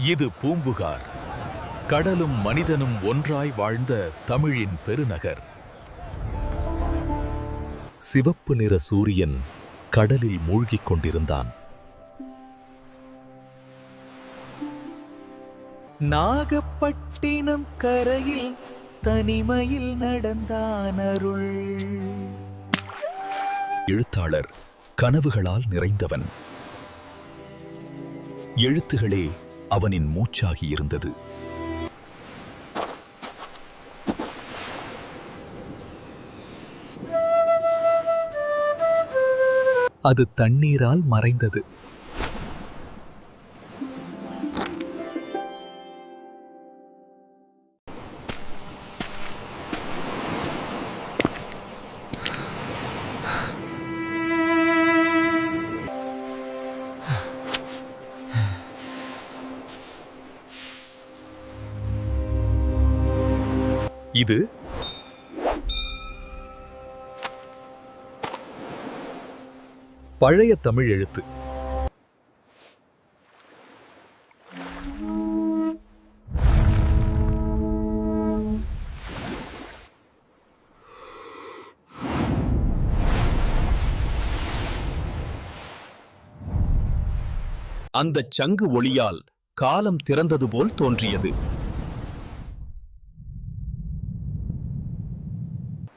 இது பூம்புகார். கடலும் மனிதனும் ஒன்றாய் வாழ்ந்த தமிழின் பெருநகர். சிவப்பு நிற சூரியன் கடலில் மூழ்கிக் கொண்டிருந்தான். நாகப்பட்டினம் கரையில் தனிமையில் நடந்தான் அருள். எழுத்தாளர் கனவுகளால் நிறைந்தவன். எழுத்துகளே அவனின் மூச்சாகி இருந்தது. அது தண்ணீரால் மறைந்தது. இது? பழைய தமிழ் எழுத்து. அந்தச் சங்கு ஒளியால் காலம் திறந்தது போல் தோன்றியது.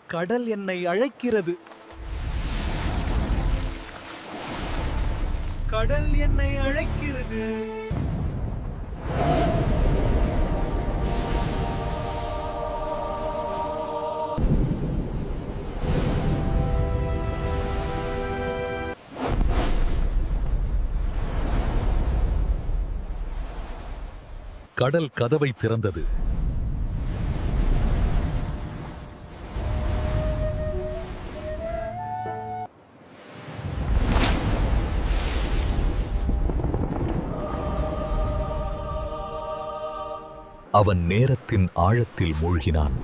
கடல் என்னை அழைக்கிறது. கடல் என்னை அழைக்கிறது. கடல் கதவை திறந்தது. அவன் நேரத்தின் ஆழத்தில் மூழ்கினான்.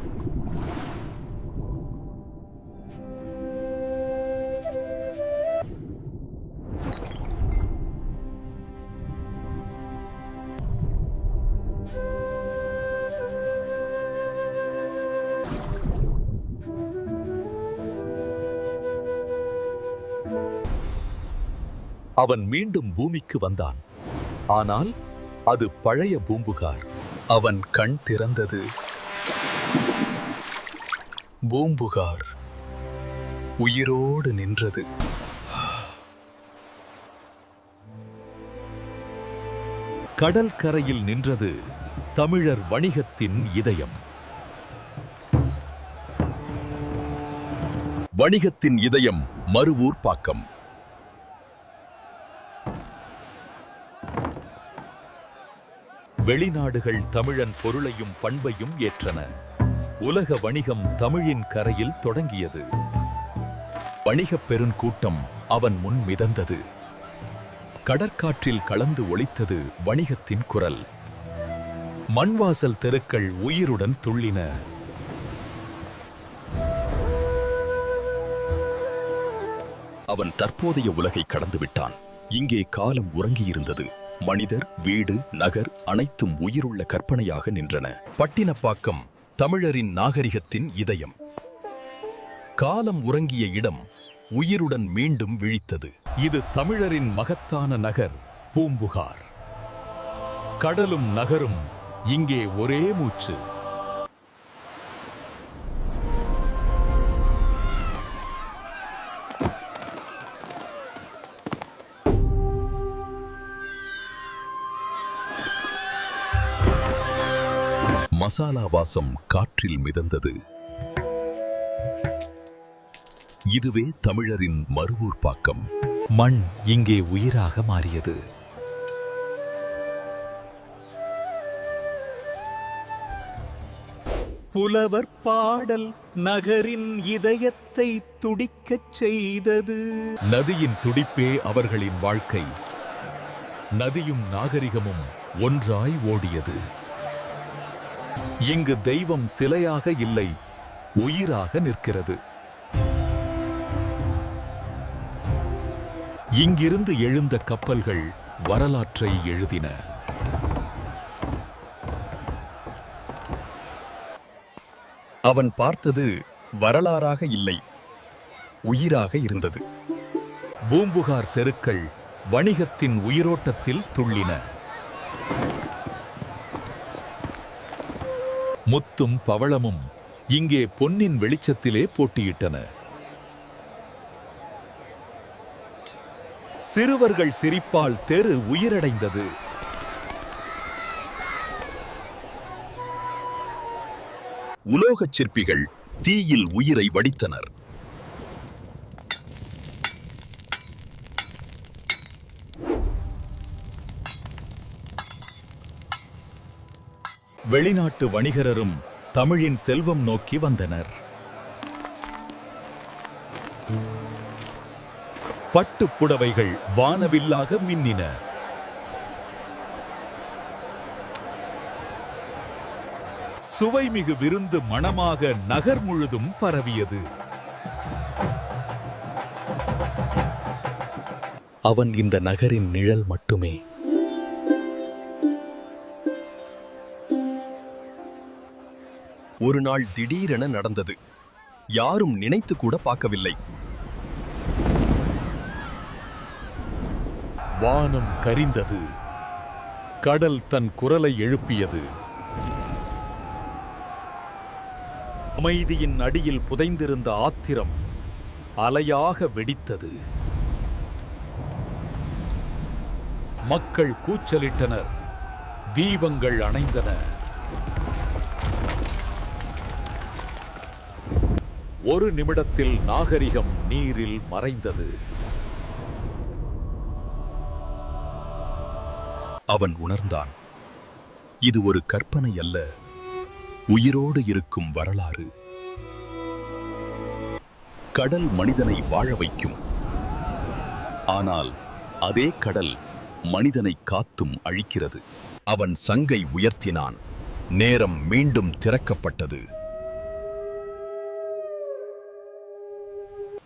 அவன் மீண்டும் பூமிக்கு வந்தான். ஆனால் அது பழைய பூம்புகார். அவன் கண் திறந்தது. பூம்புகார் உயிரோடு நின்றது. கடல் கரையில் நின்றது தமிழர் வணிகத்தின் இதயம். வணிகத்தின் இதயம் மறுவூர் பாக்கம் வெளிநாடுகள் தமிழன் பொருளையும் பண்பையும் ஏற்றன. உலக வணிகம் தமிழின் கரையில் தொடங்கியது. வணிகப் பெருங்கூட்டம் அவன் முன் மிதந்தது. கடற்காற்றில் கலந்து ஒழித்தது வணிகத்தின் குரல். மண்வாசல் தெருக்கள் உயிருடன் துள்ளின. அவன் தற்போதைய உலகை கடந்து விட்டான் இங்கே காலம் உறங்கியிருந்தது. மனிதர் வீடு நகர் அனைத்தும் உயிருள்ள கற்பனையாக நின்றன. பட்டினப்பாக்கம் தமிழரின் நாகரிகத்தின் இதயம். காலம் உறங்கிய இடம் உயிருடன் மீண்டும் விழித்தது. இது தமிழரின் மகத்தான நகர் பூம்புகார். கடலும் நகரும் இங்கே ஒரே மூச்சு. மசாலா வாசம் காற்றில் மிதந்தது. இதுவே தமிழரின் மறுவூர் பாக்கம். மண் இங்கே உயிராக மாறியது. புலவர் பாடல் நகரின் இதயத்தை துடிக்கச் செய்தது. நதியின் துடிப்பே அவர்களின் வாழ்க்கை. நதியும் நாகரிகமும் ஒன்றாய் ஓடியது. இங்கு தெய்வம் சிலையாக இல்லை உயிராக நிற்கிறது. இங்கிருந்து எழுந்த கப்பல்கள் வரலாற்றை எழுதின. அவன் பார்த்தது வரலாறாக இல்லை உயிராக இருந்தது. பூம்புகார் தெருக்கள் வணிகத்தின் உயிரோட்டத்தில் துள்ளின. முத்தும் பவளமும் இங்கே பொன்னின் வெளிச்சத்திலே போட்டியிட்டன. சிறுவர்கள் சிரிப்பால் தெரு உயிரடைந்தது. உலோகச் சிற்பிகள் தீயில் உயிரை வடித்தனர். வெளிநாட்டு வணிகரரும் தமிழின் செல்வம் நோக்கி வந்தனர். பட்டு புடவைகள் வானவில்லாக மின்னின. சுவைமிகு விருந்து மணமாக நகர் முழுதும் பரவியது. அவன் இந்த நகரின் நிழல் மட்டுமே. ஒரு நாள் திடீரென நடந்தது. யாரும் நினைத்து கூட பார்க்கவில்லை. வானம் கரிந்தது. கடல் தன் குரலை எழுப்பியது. அமைதியின் அடியில் புதைந்திருந்த ஆத்திரம் அலையாக வெடித்தது. மக்கள் கூச்சலிட்டனர். தீபங்கள் அணைந்தன. ஒரு நிமிடத்தில் நாகரிகம் நீரில் மறைந்தது. அவன் உணர்ந்தான் இது ஒரு கற்பனை அல்ல உயிரோடு இருக்கும் வரலாறு. கடல் மனிதனை வாழ வைக்கும். ஆனால் அதே கடல் மனிதனை காத்தும் அழிக்கிறது. அவன் சங்கை உயர்த்தினான் நேரம் மீண்டும் திறக்கப்பட்டது.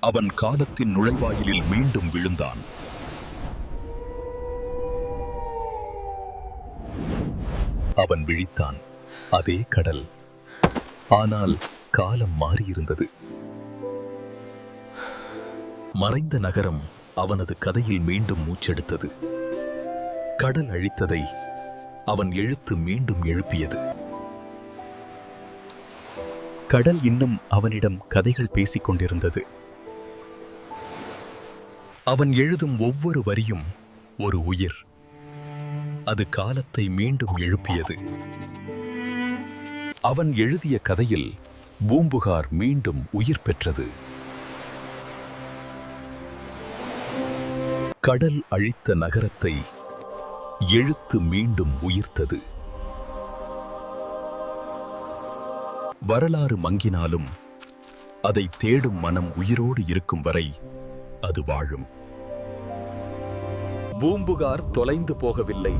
அவன் காலத்தின் நுழைவாயிலில் மீண்டும் விழுந்தான். அவன் விழித்தான். அதே கடல். ஆனால் காலம் மாறியிருந்தது. மறைந்த நகரம் அவனது கதையில் மீண்டும் மூச்செடுத்தது. கடல் அழித்ததை அவன் எழுத்து மீண்டும் எழுப்பியது. கடல் இன்னும் அவனிடம் கதைகள் பேசிக் கொண்டிருந்தது அவன் எழுதும் ஒவ்வொரு வரியும் ஒரு உயிர். அது காலத்தை மீண்டும் எழுப்பியது. அவன் எழுதிய கதையில் பூம்புகார் மீண்டும் உயிர் பெற்றது. கடல் அழித்த நகரத்தை எழுத்து மீண்டும் உயிர்த்தது. வரலாறு மங்கினாலும் அதை தேடும் மனம் உயிரோடு இருக்கும் வரை அது வாழும். பூம்புகார் தொலைந்து போகவில்லை.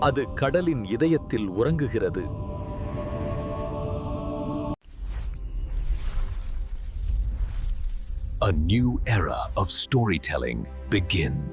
அது கடலின் இதயத்தில் உறங்குகிறது. A new era of storytelling begins.